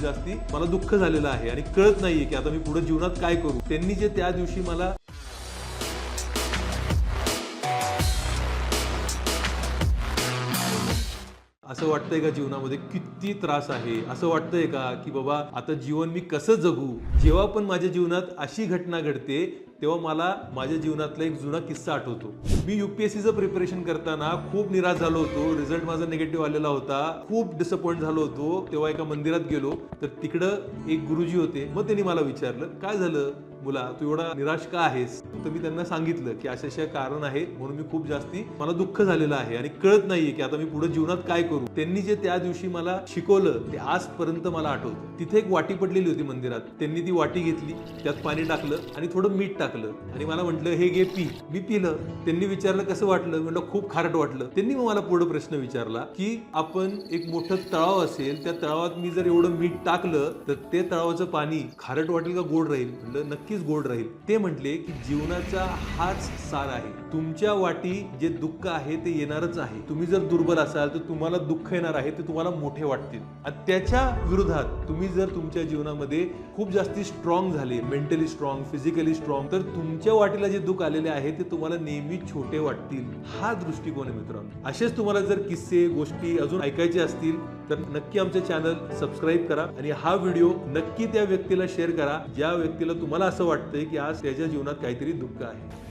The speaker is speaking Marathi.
खूप जास्ती. मला दुःख झालेलं आहे आणि कळत नाहीये की आता मी पुढे जीवनात काय करू. त्यांनी जे त्या दिवशी मला असं वाटतंय का जीवनामध्ये? किती त्रास आहे? असं वाटतंय का की बाबा आता जीवन मी कसं जगू? जेव्हा पण माझ्या जीवनात अशी घटना घडते तेव्हा मला माझ्या जीवनातला एक जुना किस्सा आठवतो. मी युपीएससीचं प्रिपरेशन करताना खूप निराश झालो होतो. रिझल्ट माझा निगेटिव्ह आलेला होता. खूप डिसअपॉइंट झालो होतो. तेव्हा एका मंदिरात गेलो. तर तिकडं एक गुरुजी होते. मग त्यांनी मला विचारलं काय झालं? मुला तू एवढा निराश का आहेस? तर मी त्यांना सांगितलं की अशा अशा कारण आहे म्हणून मी खूप जास्ती मला दुःख झालेलं आहे आणि कळत नाहीये की आता मी पुढे जीवनात काय करू. त्यांनी जे त्या दिवशी मला शिकवलं ते आजपर्यंत मला आठवतं. तिथे एक वाटी पडलेली होती मंदिरात. त्यांनी ती वाटी घेतली त्यात पाणी टाकलं आणि थोडं मीठ टाकलं. आणि मला म्हटलं हे घे पी. मी पिलं. त्यांनी विचारलं कसं वाटलं? म्हटलं खूप खारट वाटलं. त्यांनी मग मला पुढे प्रश्न विचारला की आपण एक मोठं तळाव असेल त्या तळावात मी जर एवढं मीठ टाकलं तर ते तळावाचं पाणी खारट वाटेल का गोड राहील? म्हटलं नक्की नक्कीच गोड राहील. ते म्हटले की जीवनाचा हाच सार आहे. तुमच्या वाटी जे दुःख आहे ते येणारच आहे. तुम्ही जर दुर्बल असाल तर तुम्हाला दुःख येणार आहे ते तुम्हाला मोठे वाटतील. आणि त्याच्या विरोधात तुम्ही जर तुमच्या जीवनामध्ये खूप जास्ती स्ट्रॉंग झाले मेंटली स्ट्रॉंग फिजिकली स्ट्रॉंग तर तुमच्या वाटीला जे दुःख आलेले आहे ते तुम्हाला नेहमी छोटे वाटतील. हा दृष्टिकोन आहे मित्रांनो. असेच तुम्हाला जर किस्से गोष्टी अजून ऐकायचे असतील तर नक्की आमचे चॅनल सबस्क्राईब करा आणि हा व्हिडिओ नक्की त्या व्यक्तीला शेअर करा ज्या व्यक्तीला तुम्हाला असं वाटतंय की आज त्याच्या जीवनात काहीतरी दुःख आहे.